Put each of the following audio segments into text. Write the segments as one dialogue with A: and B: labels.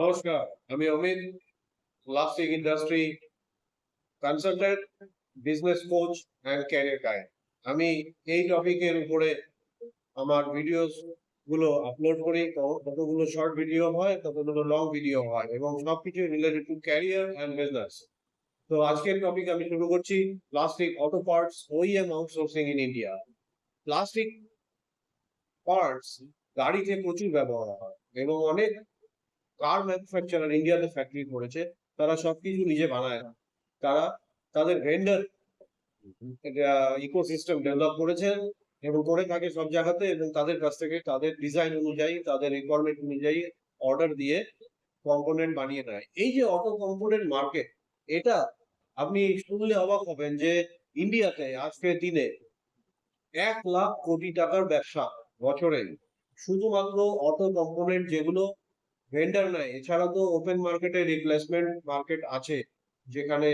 A: নমস্কার, আমি Amit plastic industry consultant, business coach and career guide আমি এই টপিকের উপরে আমার ভিডিওসগুলো আপলোড করি। কতগুলো শর্ট ভিডিও হয় কতগুলো লং ভিডিও হয় এবং সবকিছু related to career and business তো আজকের টপিক আমি শুরু করছি plastic auto parts OEM outsourcing in India plastic parts গাড়িতে প্রচুর ব্যবহার হয় এবং অনেক কার ম্যানুফ্যাকচারার ইন্ডিয়াতে ফ্যাক্টরি করেছে, তারা সবকিছু নিজে বানায় না। তারা তাদের ভেন্ডার ইকোসিস্টেম ডেভেলপ করেছেন এবং করে থাকে সব জায়গাতে এবং তাদের কাছ থেকে তাদের ডিজাইন অনুযায়ী, তাদের রিকোয়ারমেন্ট অনুযায়ী অর্ডার দিয়ে কম্পোনেন্ট বানিয়ে নেয়। এই যে অটো কম্পোনেন্ট মার্কেট এটা আপনি শুনলে অবাক হবেন যে ইন্ডিয়াতে আজকের দিনে এক লাখ কোটি টাকার ব্যবসা বছরে। শুধুমাত্র অটো কম্পোনেন্ট যেগুলো ভেন্ডার নাই। এছাড়া তো ওপেন মার্কেটে রিপ্লেসমেন্ট মার্কেট আছে, যেখানে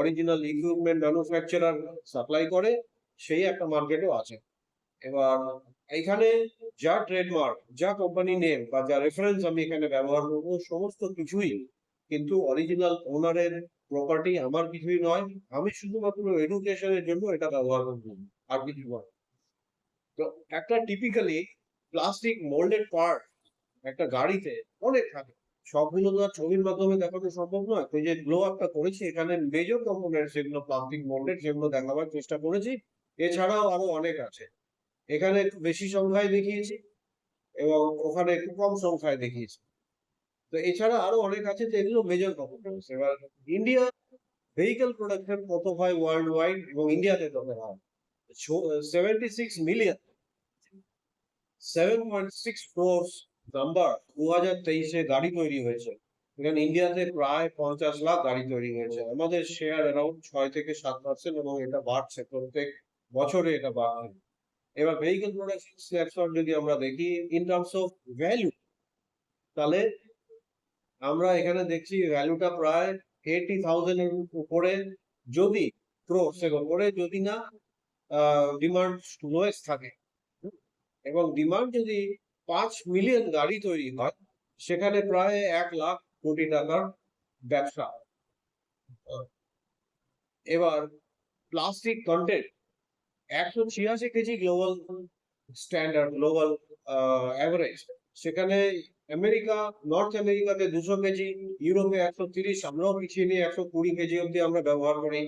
A: অরিজিনাল ইকুইপমেন্ট ম্যানুফ্যাকচারার সাপ্লাই করে, সেই একটা মার্কেটও আছে। এবার, এখানে যা ট্রেডমার্ক যা কোম্পানি নেম বা যা রেফারেন্স আমি এখানে ব্যবহার করব, সমস্ত কিছুই কিন্তু অরিজিনাল ওনারের প্রপার্টি আমার কিছুই নয়। আমি শুধুমাত্র এডুকেশনের জন্য এটা ব্যবহার করব, আর কিছু নয়। তো একটা টিপিক্যালি প্লাস্টিক মোল্ডেড পার্ট একটা গাড়িতে অনেক থাকে। সবগুলো তো আর ছবির মাধ্যমে দেখানো সম্ভব নয়। তো যে গ্লো আপটা করেছি, এখানে মেজর কম্পোনেন্ট যেগুলো প্লাস্টিক মোল্ডেড সেগুলো দেখাবার চেষ্টা করেছি। এছাড়াও আরও অনেক আছে। এখানে একটু বেশি সংখ্যায় দেখিয়েছি এবং ওখানে একটু কম সংখ্যায় দেখিয়েছি। তো এছাড়া আরও অনেক আছে তো এগুলো মেজর কম্পোনেন্টস এবার ইন্ডিয়া ভেহিকেল প্রোডাকশন কত হয় ওয়ার্ল্ড ওয়াইড এবং ইন্ডিয়াতে কত হয়? Seventy six million seven point six crores number দু হাজার তেইশে গাড়ি তৈরি হয়েছে। এখানে ইন্ডিয়াতে প্রায় পঞ্চাশ লাখ গাড়ি তৈরি হয়েছে। আমাদের শেয়ার অ্যারাউন্ড ছয় থেকে সাত পার্সেন্ট এবং এটা বাড়ছে। প্রত্যেক বছরে এটা বাড়ছে। এবার ভেহিকেল প্রোডাকশন স্ন্যাপশট যদি আমরা দেখি ইন টার্মস অফ ভ্যালু তাহলে আমরা এখানে দেখছি ভ্যালুটা প্রায় এইটি থাউজেন্ডের উপরে। যদি ক্রোর্স এর উপরে, যদি না ডিমান্ড লোয়েস্ট থাকে। এবং ডিমান্ড যদি পাঁচ মিলিয়ন গাড়ি তৈরি হয়, সেখানে প্রায় এক লাখ কোটি টাকার ব্যবসা। এবার প্লাস্টিক কন্টেন্ট একশো ছিয়াশি KG global standard global average সেখানে আমেরিকা নর্থ আমেরিকাতে দুশো কেজি, ইউরোপে একশো তিরিশ, আমরাও পিছিয়ে নিয়ে একশো কুড়ি কেজি অব্দি আমরা ব্যবহার করি।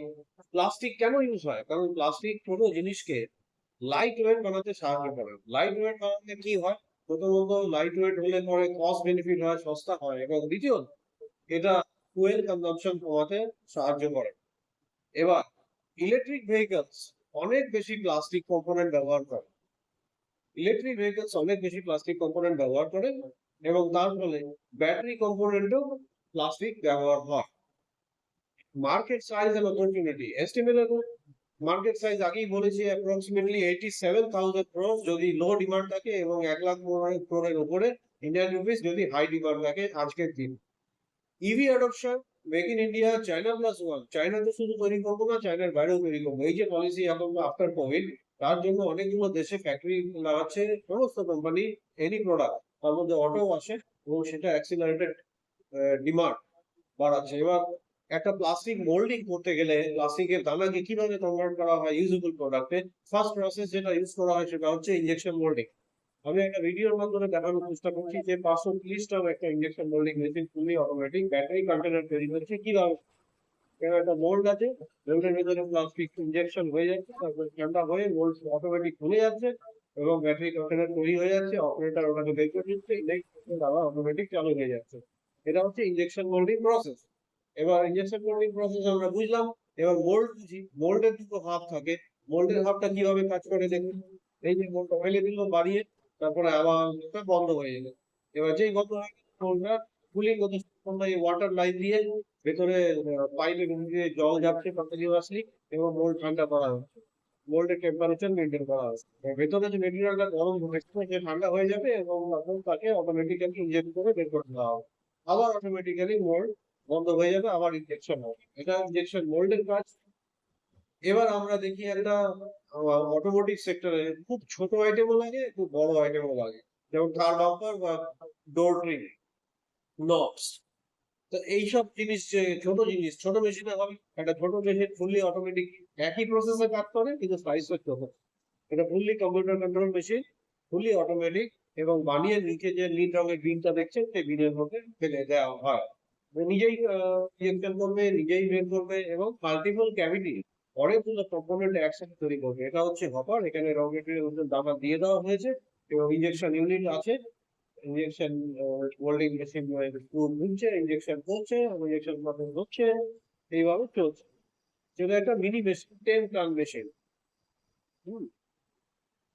A: প্লাস্টিক কেন ইউজ হয়? কারণ প্লাস্টিক কোনো জিনিসকে লাইট ওয়েট বানাতে সাহায্য করে লাইট ওয়েট বানাতে কি হয়? প্রথমত লাইট ওয়েট হলে পরে কস্ট বেনিফিট হয়, সস্তা হয় এবং দ্বিতীয়ত এটা ফুয়েল কনজাম্পশন কমাতে সাহায্য করে। এবার ইলেকট্রিক ভেহিকলস অনেক বেশি প্লাস্টিক কম্পোনেন্ট ব্যবহার করে। ইলেকট্রিক ভেহিকলস অনেক বেশি প্লাস্টিক কম্পোনেন্ট ব্যবহার করে এবং তার ফলে ব্যাটারি কম্পোনেন্টও প্লাস্টিক ব্যবহার হয়। Market size and opportunity estimated market size আগেই বলেছি approximately eighty seven thousand crore যদি লো ডিমান্ড থাকে এবং এক লাখ ক্রোরের উপরে ইন্ডিয়ান রুপিস যদি হাই ডিমান্ড থাকে আজকের দিন। EV adoption make in India China plus one চাইনাতে শুধু তৈরি করব না চাইনার বাইরেও তৈরি করব। এই যে পলিসি এখন আফটার কোভিড তার জন্য অনেকগুলো দেশে ফ্যাক্টরি লাগাচ্ছে, সমস্ত কোম্পানি এনি প্রোডাক্ট তার মধ্যে অটো আসে এবং সেটা অ্যাক্সিলারেটেড ডিমান্ড বাড়াচ্ছে। এবার একটা প্লাস্টিক মোল্ডিং করতে গেলে প্লাস্টিকের দানাকে কীভাবে কনভার্ট করা হয় ইউজেবল প্রোডাক্টে ফার্স্ট প্রসেস যেটা ইউজ করা হয় সেটা হচ্ছে ইনজেকশন মোল্ডিং আমি একটা ভিডিওর মাধ্যমে দেখানোর চেষ্টা করছি যে পাঁচশো তিরিশ টাকা একটা injection moulding machine fully automatic battery container তৈরি হচ্ছে কীভাবে? এখানে একটা মোল্ড আছে মোল্ডের ভিতরে প্লাস্টিক ইনজেকশন হয়ে যাচ্ছে, তারপর ঠান্ডা হয়ে মোল্ড অটোমেটিক খুলে যাচ্ছে এবং ব্যাটারি কন্টেনার তৈরি হয়ে যাচ্ছে অপারেটর ওটাকে বের করে দিচ্ছে অটোমেটিক চালু হয়ে যাচ্ছে। এটা হচ্ছে ইনজেকশন মোল্ডিং প্রসেস এবার ইনজেকশন মোল্ডিং প্রসেস আমরা বুঝলাম, এবার মোল্ড বুঝি মোল্ডের দুটো হাফ থাকে। মোল্ডের হাফটা কীভাবে কাজ করে দেখুন। এই যে মোল্ড ফেলে দিল, বাড়িয়ে তারপরে আবার বন্ধ হয়ে গেল। এবার যেই বন্ধ হয়ে গেল মোল্ডটা কুলিং হতে ওয়াটার লাইন দিয়ে ভেতরে পাইপে দিয়ে জল যাচ্ছে কন্টিনিউয়াসলি এবং মোল্ড ঠান্ডা করা হচ্ছে। মোল্ডের টেম্পারেচার মেনটেন করা হচ্ছে। ভেতরে যে মেটেরিয়ালটা গরম হচ্ছে ঠান্ডা হয়ে যাবে এবং তাকে অটোমেটিক্যালি ইনজেক্ট করে বের করে দেওয়া হবে। আবার অটোমেটিক্যালি মোল্ড বন্ধ হয়ে যাবে, আবার ইনজেকশন হবে। এটা ইনজেকশন মোল্ডের কাজ। এবার আমরা দেখি একটা অটোমোটিভ সেক্টরে খুব ছোট আইটেমও লাগে, খুব বড় আইটেমও লাগে। যেমন কার বাম্পার বা ডোর ট্রিম নবস তো এইসব জিনিস যে ছোট জিনিস, ছোট মেশিনে হবে। একটা ছোট মেশিন ফুললি অটোমেটিক একই প্রসেসে কাজ করে, কিন্তু সাইজ ছোট। এটা fully computer control machine fully automatic এবং বানিয়ে নিচে যে নীল রঙের বিনটা দেখছেন, সেই বিনের মধ্যে ফেলে দেওয়া হয়। নিজেই ইনজেকশন করবে, নিজেই বের করবে এবং মাল্টিপল ক্যাভিটি অনেকগুলো কম্পোনেন্ট একসাথে তৈরি করবে। এটা হচ্ছে হপার, এখানে র মেটেরিয়াল দানা দিয়ে দেওয়া হয়েছে এবং ইনজেকশন ইউনিট আছে। ইনজেকশন ওয়েল্ডিং মেশিন ঘুরছে ইনজেকশন করছে ইনজেকশন প্রসেস হচ্ছে, এইভাবে চলছে। যেটা একটা mini machine ten ton machine হুম।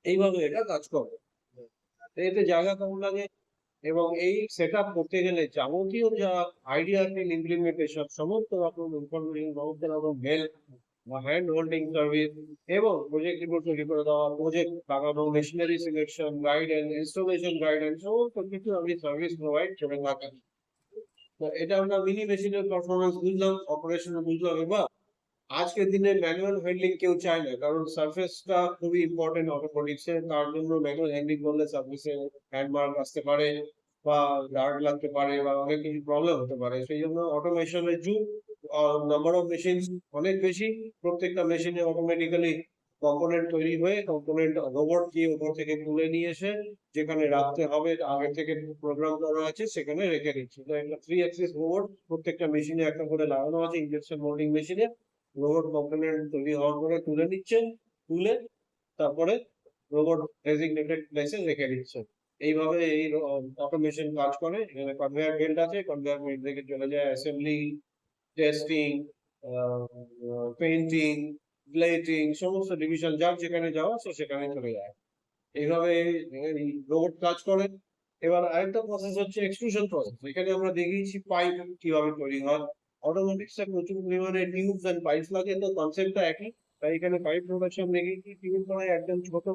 A: এইভাবে এটা কাজ করে। এতে জায়গা কম লাগে? এবং এই সেট আপ করতে গেলে যাবতীয় যা আইডিয়া ইমপ্লিমেন্টেশন সমস্ত রকম ইনফরমেশন সমস্ত রকম হেল্প বা হ্যান্ড হোল্ডিং সার্ভিস এবং প্রজেক্ট রিপোর্ট তৈরি করে দেওয়া প্রজেক্ট লাগানো machinery selection guidance installation guidance সমস্ত কিছু আমি সার্ভিস প্রোভাইড করে থাকি। তো এটা আমরা মিনি মেশিনের পারফরমেন্স বুঝলাম অপারেশন বুঝলাম, এবার আজকের দিনে ম্যানুয়াল হ্যান্ডলিং কেউ চায় না, কারণ সার্ফেসটা খুবই ইম্পর্টেন্ট অটোমেটিক্সে তার জন্য ম্যানুয়াল হ্যান্ডলিং করলে সার্ফেসে হ্যান্ডমার্ক আসতে পারে বা ডার্ট লাগতে পারে বা অনেক কিছু প্রবলেম হতে পারে। সেই জন্য অটোমেশনের যুগ নাম্বার অফ মেশিন অনেক বেশি, প্রত্যেকটা মেশিনে অটোমেটিক্যালি কম্পোনেন্ট তৈরি হয়ে কম্পোনেন্ট রোবট দিয়ে ওপর থেকে তুলে নিয়ে এসে যেখানে রাখতে হবে, আগে থেকে প্রোগ্রাম করা আছে, সেখানে রেখে দিচ্ছে। তো একটা থ্রি অ্যাক্সিস রোবট প্রত্যেকটা মেশিনে একটা করে লাগানো আছে ইঞ্জেকশন মোল্ডিং মেশিনে রোবট কম্পোনেন্ট তৈরি হওয়ার পরে তুলে নিচ্ছে তুলে তারপরে রোবট ডেজিগনেটেড প্লেসে রেখে দিচ্ছে এইভাবে এই অটোমেশন কাজ করে, এখানে কনভেয়ার বেল্ট আছে কনভেয়ার বেল্ট থেকে চলে যায় অ্যাসেম্বলি টেস্টিং পেন্টিং প্লেটিং সমস্ত ডিভিশন যার যেখানে যাওয়া সে সেখানে চলে যায়। এইভাবে রোবট কাজ করে। এবার আরেকটা প্রসেস হচ্ছে এক্সট্রুশন প্রসেস এখানে আমরা দেখিয়েছি পাইপ কীভাবে তৈরি হয়। অটোমেটিক্সে প্রচুর পরিমাণে টিউবস এন্ড পাইপস লাগে, তো কনসেপ্টটা একই। তাই এখানে পাইপ প্রোডাকশন দেখিয়েছি টিউব মানে একদম ছোট।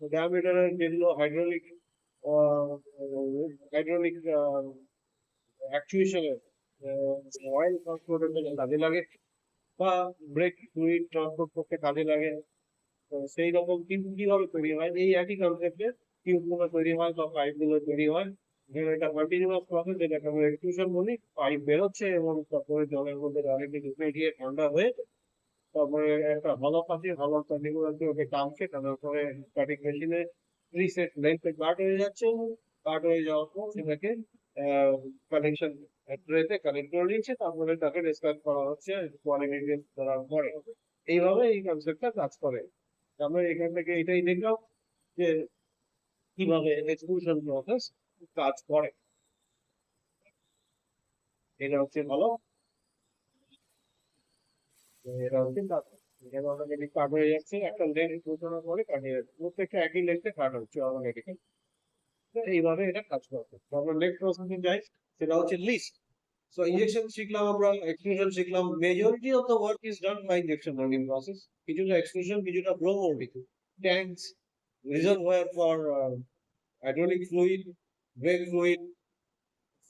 A: ডায়ামিটারের যেগুলো হাইড্রোলিক হাইড্রোলিক অ্যাকচুয়েশনের অয়েল ট্রান্সপোর্টের জন্য কাজে লাগে, বা ব্রেক ফ্লুইড ট্রান্সপোর্ট করতে কাজে লাগে। সেই রকম কিন্তু কীভাবে তৈরি হয়? এই একই কনসেপ্টে টিউবগুলো তৈরি হয় বা পাইপগুলো তৈরি হয়। কন্টিনিউয়াস প্রসেস আমরা বলি পাইপ বেরোচ্ছে এবং তারপরে জলের মধ্যে ডাইরেক্টলি গিয়ে ঠান্ডা হয়ে তারপরে একটা হলো আছে ওকে টানছে মেশিনে লেন্থে কাট হয়ে যাচ্ছে। কাট হয়ে যাওয়ার পর সেটাকে কানেকশন ট্রেতে কানেক্ট করে নিচ্ছে, তারপরে তাকে ডিসকাস করা হচ্ছে কোয়ালিটি করার পরে। এইভাবে এই কনসেপ্টটা কাজ করে। আমরা এখান থেকে এটাই দেখলাম যে কীভাবে এক্সিকিউশন প্রসেস কাজ করে। এটা হচ্ছে ভালো সেটা হচ্ছে লিস্ট সো ইনজেকশন শিখলাম আমরা শিখলাম। অফ ওয়ার্ক প্রসেস কিছুটা কিছুটা ফর ফ্লুইড তৈরি হয়।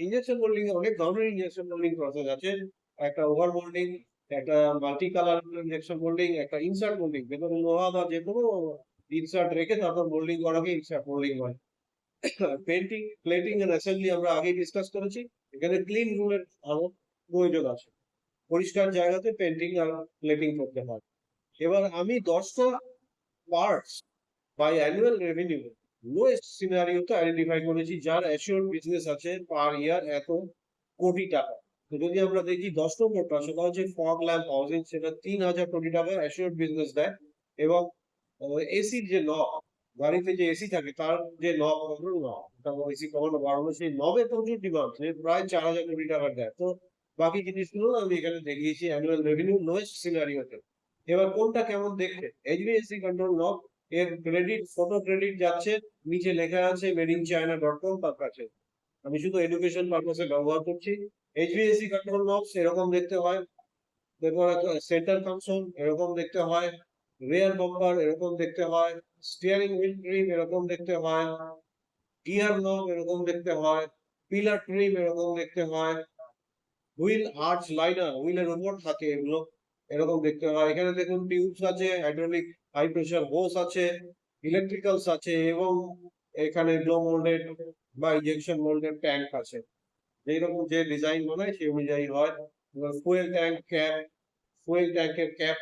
A: ইনজেকশন মোল্ডিং এ অনেক ধরনের ইনজেকশন মোল্ডিং প্রসেস আছে। একটা ওভার একটা মাল্টি কালার ইনজেকশন মোল্ডিং একটা ইনসার্ট মোল্ডিং ভেতরে লোহা যে কোনো রেখে তারপর মোল্ডিং করাকে ইনসার্ট মোল্ডিং হয় পেন্টিং প্লেটিং এন্ড অ্যাসেম্বলি আমরা আগেই ডিসকাস করেছি। এখানে ক্লিন রুমের আরও আছে। পরিষ্কার জায়গাতে পেন্টিং আর প্লেটিং করতে হয়। এবার আমি দশটা parts by annual revenue lowest সিনারিওতে identify করেছি, যার অ্যাসিওর বিজনেস আছে পার ইয়ার এত কোটি টাকা। তো যদি আমরা দেখি দশ নম্বরটা, সেটা হচ্ছে ফগ ল্যাম্প হাউজিং সেটা তিন হাজার কোটি টাকা অ্যাসিওর বিজনেস দেয় এবং এসির যে নব গাড়িতে যে এসি থাকে, তার যে নব কন্ট্রোল এসি কমানো বাড়ানো সেই নবে প্রচুর ডিমান্ড সে প্রায় চার হাজার কোটি টাকা দেয়। তো বাকি জিনিসগুলো আমি এখানে দেখিয়েছি অ্যানুয়াল রেভিনিউ লোয়েস্ট সিনারিওতে এবার কোনটা কেমন দেখতে এইচডিএফসি কন্ট্রোল নব এর ক্রেডিট ফটো ক্রেডিট যাচ্ছে, নিচে লেখা আছে made in China dot com তার কাছে। আমি শুধু এডুকেশন পারপাসে ব্যবহার করছি। এইচডিএফসি কন্ট্রোল নবস এরকম দেখতে হয়। তারপর সেন্টার কনসোল এরকম দেখতে হয়। রেয়ার বাম্পার এরকম দেখতে হয়। স্টিয়ারিং হুইল ট্রিম এরকম দেখতে হয়। গিয়ার নব এরকম দেখতে হয়। পিলার ট্রিম এরকম দেখতে হয়। হুইল আর্চ লাইনার হুইলের উপর থাকে এগুলো। এরকম দেখতে হয়। এখানে দেখুন টিউবস আছে হাইড্রোলিক হাই প্রেসার হোস আছে ইলেকট্রিক্যালস আছে এবং এখানে গ্লো মোল্ডেড বা ইনজেকশন মোল্ডেড ট্যাঙ্ক আছে। যেরকম যে ডিজাইন বানায় সেই অনুযায়ী হয়। ফুয়েল ট্যাঙ্ক ক্যাপ ফুয়েল ট্যাঙ্কের ক্যাপ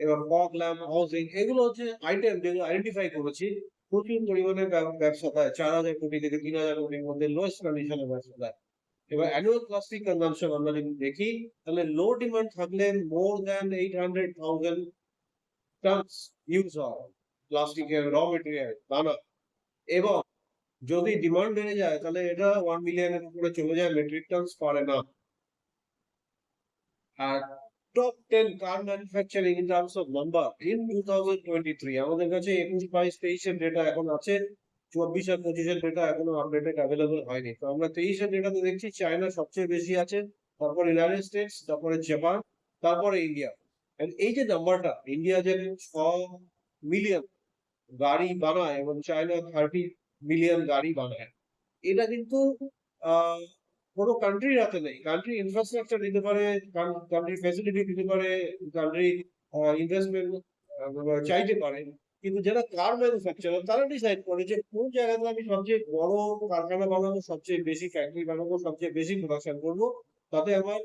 A: এবার ফগ ল্যাম্প হাউসিং এগুলো হচ্ছে আইটেম যেগুলো আইডেন্টিফাই করেছি। প্রচুর পরিমাণে ব্যবসা দেয় চার হাজার কোটি থেকে তিন হাজার কোটির মধ্যে লোয়েস্ট কন্ডিশনে ব্যবসা দেয় এবার অ্যানুয়াল প্লাস্টিক কনজাম্পশন আমরা যদি দেখি, তাহলে লো ডিমান্ড থাকলে more than eight hundred thousand tons use হয় প্লাস্টিকের র মেটেরিয়াল দানা এবং যদি ডিমান্ড বেড়ে যায়, তাহলে এটা ওয়ান মিলিয়নের উপরে চলে যায় মেট্রিক টনস পারে না। আর top ten car manufacturing in terms of number in two thousand twenty three আমাদের কাছে একুশ, বাইশ, তেইশের ডেটা এখন আছে। চব্বিশ আর পঁচিশের ডেটা এখনও আপডেটেড অ্যাভেলেবল হয়নি। তো আমরা তেইশের ডেটাতে দেখছি চায়না সবচেয়ে বেশি আছে, তারপরে ইউনাইটেড স্টেটস তারপরে জাপান তারপরে ইন্ডিয়া এই যে নাম্বারটা ইন্ডিয়া যে ছ মিলিয়ন গাড়ি বানায় এবং চায়না থার্টি মিলিয়ন গাড়ি বানায়, এটা কিন্তু কোনো কান্ট্রির হাতে নেই। কান্ট্রি ইনফ্রাস্ট্রাকচার দিতে পারে কান্ট্রি ফ্যাসিলিটি দিতে পারে কান্ট্রি ইনভেস্টমেন্ট চাইতে পারে। কিন্তু যারা কার ম্যানুফ্যাকচারার তারা ডিসাইড করে যে কোন জায়গাতে আমি সবচেয়ে বড় কারখানা বানাবো, সবচেয়ে বেশি ফ্যাক্টরি বানাবো, সবচেয়ে বেশি প্রোডাকশন করব, তাতে আমার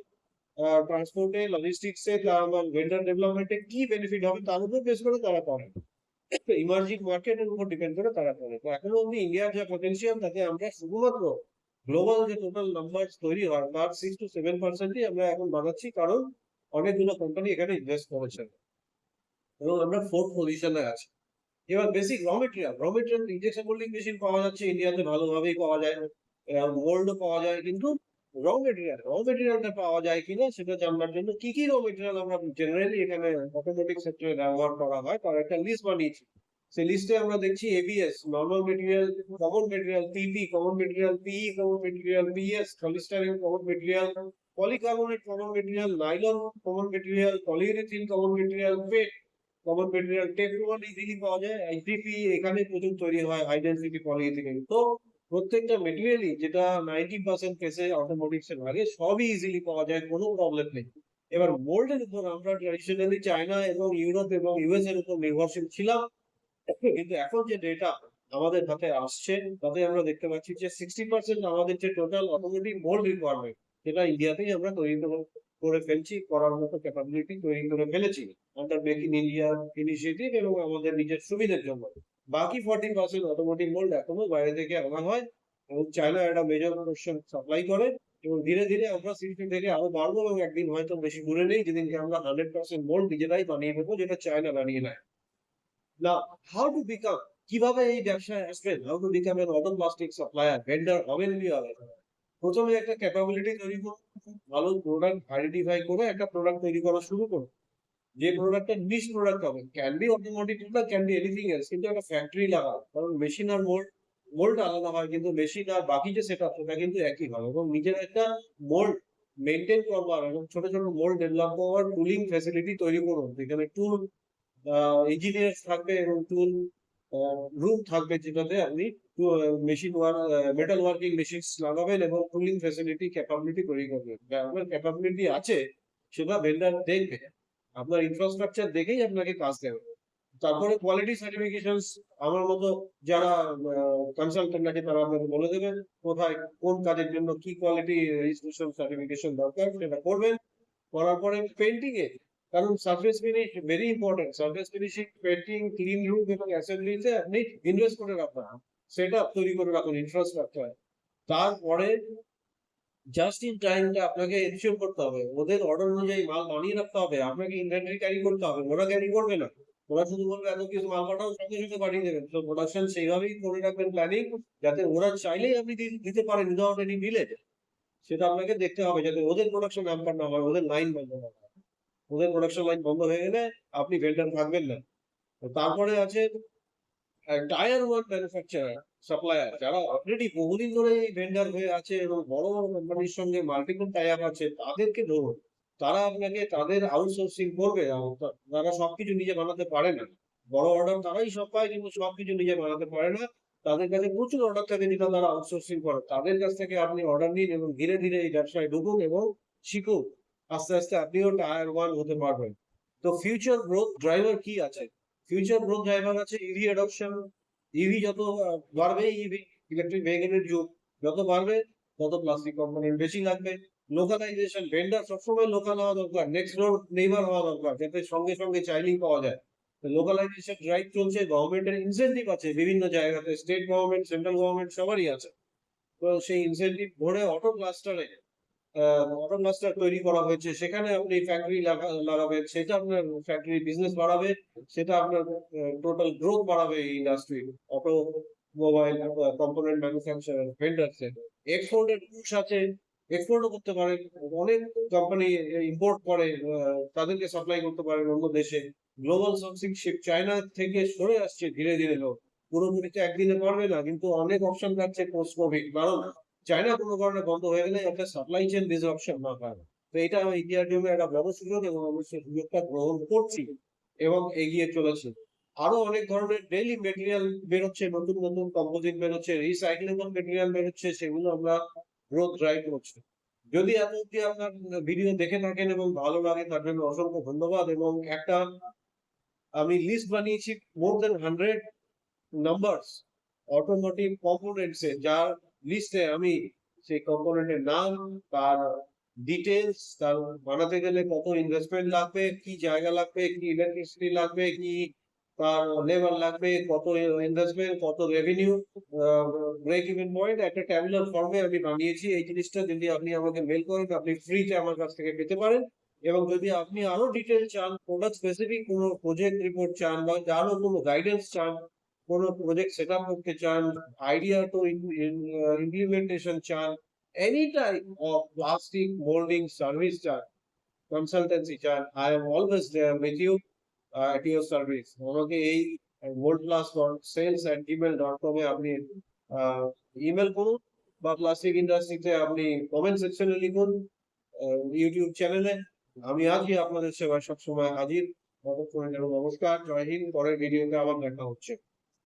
A: ট্রান্সপোর্টে লজিস্টিক্সে আমার ভেন্ডার ডেভেলপমেন্টে কি বেনিফিট হবে তার উপর বেস করে তারা করে। ইমার্জিং মার্কেটের উপর ডিপেন্ড করে তারা করে। তো এখনও অব্দি ইন্ডিয়ার যা পটেনশিয়াল তাতে আমরা শুধুমাত্র গ্লোবাল যে টোটাল নাম্বার তৈরি হয়, তার সিক্স টু সেভেন পার্সেন্টই আমরা এখন বানাচ্ছি কারণ অনেকগুলো কোম্পানি এখানে ইনভেস্ট করেছেন। এবং আমরা ফোর্থ পজিশনে আছি। এবার বেসিক র মেটেরিয়াল র মেটেরিয়াল ইনজেকশন মোল্ডিং মেশিন পাওয়া যাচ্ছে ইন্ডিয়াতে ভালোভাবেই পাওয়া যায় মোল্ডও পাওয়া যায়, কিন্তু র মেটেরিয়াল র মেটেরিয়ালটা পাওয়া যায় কিনা সেটা জানবার জন্য কি কি র মেটেরিয়াল আমরা জেনারেলি এখানে অটোমেটিক সেক্টরে ব্যবহার করা হয়, তার একটা লিস্ট বানিয়েছি। সেই লিস্টে আমরা দেখছি ABS normal material common material PP common material PE common material PS polystyrene common material polycarbonate common material nylon common material polyurethane common material PET common material easily পাওয়া যায় আইপিপি এখানে প্রচুর তৈরি হয় তো প্রত্যেকটা মেটেরিয়ালই যেটা নাইনটি পার্সেন্ট কেসে অটোমোটিভস এর সবই ইজিলি পাওয়া যায়, কোনো প্রবলেম নেই। এবার মোল্ডের উপর আমরা ট্র্যাডিশনালি চায়না এবং ইউরোপ এবং ইউএস এর উপর নির্ভরশীল ছিলাম। কিন্তু এখন যে ডেটা আমাদের হাতে আসছে, তাতে আমরা দেখতে পাচ্ছি যে সিক্সটি পার্সেন্ট আমাদের যে টোটাল অটোমেটিক মোল্ড রিকোয়ারমেন্ট সেটা ইন্ডিয়াতেই আমরা তৈরি করে- করে ফেলছি, করার মতো ক্যাপাবিলিটি তৈরি করে ফেলেছি। Under make in India initiative এবং আমাদের নিজের সুবিধার জন্য। বাকি ফর্টি পার্সেন্ট অটোমেটিক মোল্ড এখনও বাইরে থেকে আনা হয় এবং চায়না একটা মেজর প্রোডাকশন সাপ্লাই করে এবং ধীরে ধীরে আমরা সিক্সটি থেকে আরও বাড়বো এবং একদিন হয়তো বেশি দূরে নেই, যেদিনকে আমরা হান্ড্রেড পার্সেন্ট মোল্ড নিজেরাই বানিয়ে নেব, যেটা চায়না বানিয়ে নেয়। না হাউ টু বিকাম কীভাবে এই ব্যবসায় আসবেন? How to become auto plastic supplier vendor হবেন কীভাবে প্রথমে একটা ক্যাপাবিলিটি তৈরি করুন ভালো প্রোডাক্ট আইডেন্টিফাই করে একটা প্রোডাক্ট তৈরি করা শুরু করুন যে প্রোডাক্টটা নিশ প্রোডাক্ট হবে can be automotive product can be anything else কিন্তু একটা ফ্যাক্টরি লাগাও। কারণ মেশিন আর মোল্ড মোল্ড আলাদা হয়, কিন্তু মেশিন আর বাকি যে সেট আপ সেটা কিন্তু একই হবে এবং নিজের একটা মোল্ড মেনটেন করবার এবং ছোট ছোট মোল্ড ডেভেলপ করার টুলিং ফ্যাসিলিটি তৈরি করুন যেখানে টুল ইঞ্জিনিয়ার থাকবে এবং টুল রুম থাকবে যেটাতে আপনি machine work metal working machine লাগাবেন এবং টুলিং ফ্যাসিলিটি ক্যাপাবিলিটি তৈরি করবেন। আপনার ক্যাপাবিলিটি আছে, সেটা ভেন্ডার দেখবে। আপনার ইনফ্রাস্ট্রাকচার দেখেই আপনাকে কাজ দেবে। তারপরে কোয়ালিটি সার্টিফিকেশন আমার মতো যারা কনসালটেন্ট আছে, তারা আপনাকে বলে দেবেন কোথায়, কোন কাজের জন্য কি কোয়ালিটি রেজিস্ট্রেশন সার্টিফিকেশন দরকার, সেটা করবেন। করার পরে পেন্টিং এ কারণ surface finish very important surface finishing painting clean room এবং অ্যাসেম্বলিতে আপনি ইনভেস্ট করে রাখবেন সেট আপ তৈরি করে রাখুন ইনফ্রাস্ট্রাকচার তারপরে জাস্ট ইন টাইমটা আপনাকে এনশিওর করতে হবে, ওদের অর্ডার অনুযায়ী মাল বানিয়ে রাখতে হবে, আপনাকে ইনভেন্টরি ক্যারি করতে হবে, ওরা ক্যারি করবে না। ওরা শুধু বলবে, এত কিছু মাল পাঠাও সঙ্গে সঙ্গে পাঠিয়ে দেবেন। তো প্রোডাকশন সেইভাবেই করে রাখবেন প্ল্যানিং যাতে ওরা চাইলেই আপনি দিতে পারেন উইদাউট এনি ডিলে সেটা আপনাকে দেখতে হবে, যাতে ওদের প্রোডাকশন হ্যাম্পার না হয়, ওদের লাইন বন্ধ না হয়। ওদের প্রোডাকশন লাইন বন্ধ হয়ে গেলে আপনি ভেন্ডার থাকবেন না। তারপরে আছে টায়ার ওয়ান ম্যানুফ্যাকচারার সাপ্লায়ার যারা অলরেডি বহুদিন ধরে ভেন্ডার হয়ে আছে এবং বড় বড় কোম্পানির সঙ্গে মাল্টিপল টাই আপ আছে, তাদেরকে ধরুন, তারা আপনাকে তাদের আউটসোর্সিং করবে তারা সবকিছু নিজে বানাতে পারে না। বড় অর্ডার তারাই সব পায়, কিন্তু সবকিছু নিজে বানাতে পারে না। তাদের কাছে প্রচুর অর্ডার থাকে যেটা তারা আউটসোর্সিং করে। তাদের কাছ থেকে আপনি অর্ডার নিন এবং ধীরে ধীরে এই ব্যবসায় ঢুকুন এবং শিখুন। আস্তে আস্তে আপনিও টায়ার ওয়ান হতে পারবেন। তো ফিউচার গ্রোথ ড্রাইভার কি আছে? ফিউচার গ্রোথ ড্রাইভার আছে ইভি অ্যাডপশন ইভি যত বাড়বে ইভি ইলেকট্রিক ভেহিকেলের যুগ। যত বাড়বে, তত প্লাস্টিক কম্পোনেন্ট বেশি লাগবে। লোকালাইজেশন ভেন্ডার সবসময় লোকাল হওয়া দরকার নেক্সট ডোর নেইবার হওয়া দরকার, যাতে সঙ্গে সঙ্গে চাইলেই পাওয়া যায়। লোকালাইজেশন ড্রাইভ চলছে গভর্নমেন্টের ইনসেন্টিভ আছে বিভিন্ন জায়গাতে স্টেট গভর্নমেন্ট সেন্ট্রাল গভর্নমেন্ট সবারই আছে। তো সেই ইনসেন্টিভ ভরে অটো ক্লাস্টারে অটো ক্লাস্টার তৈরি করা হয়েছে। সেখানে আপনি ফ্যাক্টরি সেটা আপনার ফ্যাক্টরি বিজনেস বাড়াবে, সেটা আপনার টোটাল গ্রোথ বাড়াবে এই ইন্ডাস্ট্রি অটো মোবাইল কম্পোনেন্ট এক্সপোর্টের পুশ আছে এক্সপোর্টও করতে পারেন। অনেক কোম্পানি ইম্পোর্ট করে তাদেরকে সাপ্লাই করতে পারেন অন্য দেশে। গ্লোবাল সোর্সিং শিপ চায়না থেকে সরে আসছে ধীরে ধীরে লোক। পুরোপুরি তো একদিনে পারবে না, কিন্তু অনেক অপশন থাকছে পোস্ট কোভিড কারণ চায়না কোনো কারণে বন্ধ হয়ে গেলে একটা সাপ্লাই চেন ডিসরাপশন না হয়। তো এটা আমার ইন্ডিয়ার জন্য একটা বড় সুযোগ এবং আমি সেই সুযোগটা গ্রহণ করছি এবং এগিয়ে চলেছি। আরও অনেক ধরনের ডেইলি মেটেরিয়াল বেরোচ্ছে, নতুন নতুন কম্পোজিট বেরোচ্ছে রিসাইক্লেবল মেটেরিয়াল বেরোচ্ছে, সেগুলো আমরা গ্রোথ ড্রাইভ করছি। যদি এত অব্দি আপনার ভিডিও দেখে থাকেন এবং ভালো লাগে, তার জন্য অসংখ্য ধন্যবাদ এবং একটা আমি লিস্ট বানিয়েছি more than hundred numbers automotive components যার লিস্টে আমি সেই কম্পোনেন্টের নাম, তার ডিটেলস তার বানাতে গেলে কত ইনভেস্টমেন্ট লাগবে, কি জায়গা লাগবে, কি ইলেকট্রিসিটি লাগবে, কি তার লেবার লাগবে, কত ইনভেস্টমেন্ট কত রেভিনিউ ব্রেক ইভেন পয়েন্ট একটা ট্যাবুলার ফর্মে আমি বানিয়েছি। এই জিনিসটা যদি আপনি আমাকে মেল করেন, আপনি ফ্রিতে আমার কাছ থেকে পেতে পারেন। এবং যদি আপনি আরও ডিটেল চান প্রোডাক্ট স্পেসিফিক কোনো প্রজেক্ট রিপোর্ট চান বা আরও কোনো গাইডেন্স চান কোনো প্রজেক্ট সেট আপ করতে চান আইডিয়া টু ইমপ্লিমেন্টেশন চান any type of plastic moulding service চান কনসালটেন্সি চান I am always there with you at your service আমাকে এই world class sales at gmail dot কমে আপনি ইমেল করুন বা প্লাস্টিক ইন্ডাস্ট্রিতে আপনি কমেন্ট সেকশনে লিখুন ইউটিউব চ্যানেলে আমি আজই আপনাদের সেবায় সবসময় হাজির। জন্য নমস্কার, জয় হিন্দ, পরের ভিডিওতে আবার দেখা হচ্ছে।